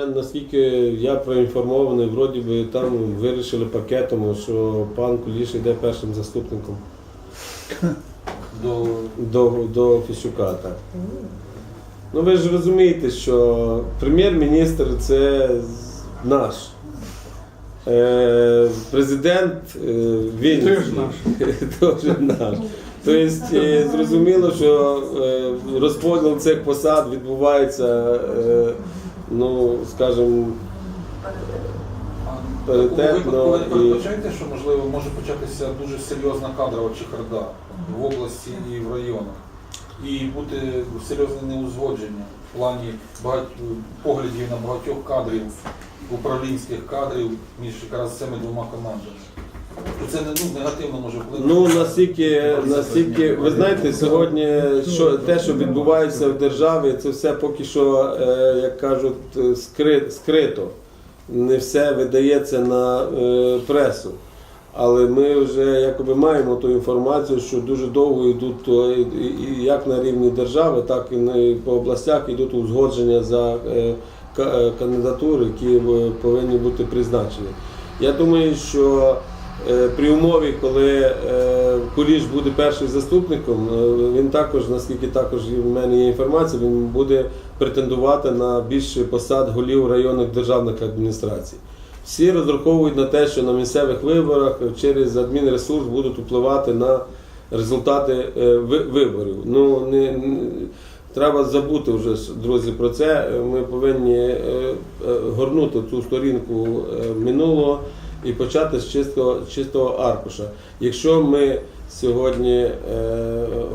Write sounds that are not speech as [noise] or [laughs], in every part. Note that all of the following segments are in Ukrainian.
я наскільки я проінформований, вроді би там вирішили пакетом, що пан Куліш йде першим заступником До до, до Фіщука. Так. Ну ви ж розумієте, що прем'єр-міністр це наш. Е, президент е, він [laughs] Теж наш. Тобто е, зрозуміло, що розподіл цих посад відбувається, скажімо, Паритетно ви і- передбачаєте, що можливо може початися дуже серйозна кадрова чехарда в області і в районах, і бути серйозне неузгодження в плані багать... поглядів на багатьох кадрів, управлінських кадрів між якраз цими двома командами. Це ну, негативно може вплинути. Ну наскільки, наскільки ви знаєте, сьогодні що те, що відбувається в державі, це все поки що, е, як кажуть, скри- скрито. Не все видається на е, пресу. Але ми вже якоби маємо ту інформацію, що дуже довго йдуть то, і, і як на рівні держави, так і на- по областях йдуть узгодження за е, ка- е, кандидатури, які е, повинні бути призначені. Я думаю, що при умові, коли е, Куліш буде першим заступником, е, він також, наскільки також в мене є інформація, він буде претендувати на більше посад голів районних державних адміністрацій. Всі розраховують на те, що на місцевих виборах через адмінресурс будуть впливати на результати е, виборів. Ну не, не- треба забути вже друзі про це. Ми повинні е, е, горнути цю сторінку е, минулого і почати з чистого, чистого аркуша. Якщо ми сьогодні е,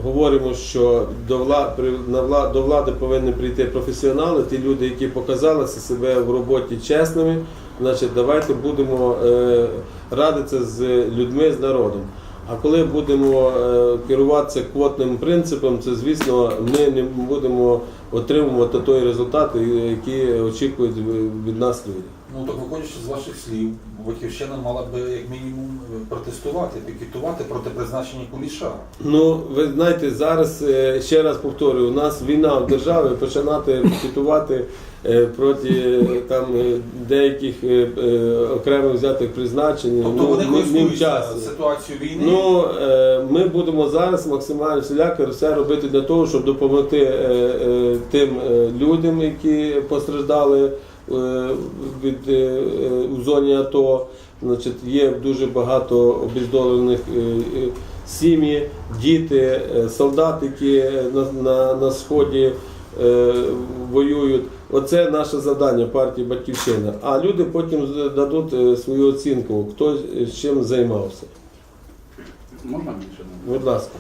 говоримо, що до влади, на вла- до влади повинні прийти професіонали, ті люди, які показали себе в роботі чесними, значить давайте будемо е, радитися з людьми, з народом. А коли будемо е, керуватися квотним принципом, це звісно ми не будемо отримувати той результат, який очікують від нас люди. Ну так виходячи з ваших слів, Батьківщина мала би як мінімум протестувати, пікетувати проти призначення куліша. Ну, ви знаєте, зараз е, ще раз повторюю, у нас війна в державі починати пікетувати е, проти е, там е, деяких е, е, окремо взятих призначень. Тобто ну, вони не в користуються часі. війни. Ну, е, ми будемо зараз максимально всіляко все робити для того, щоб допомогти е, е, тим е, людям, які постраждали е, від е, е, у зоні АТО. Значить, є дуже багато обіздолених е, е, сім'ї, діти, е, солдати, які е, на, на, на сході е, воюють. Оце наше завдання партії Батьківщина. А люди потім дадуть е, свою оцінку, хто з чим займався. Можна більше? Будь ласка.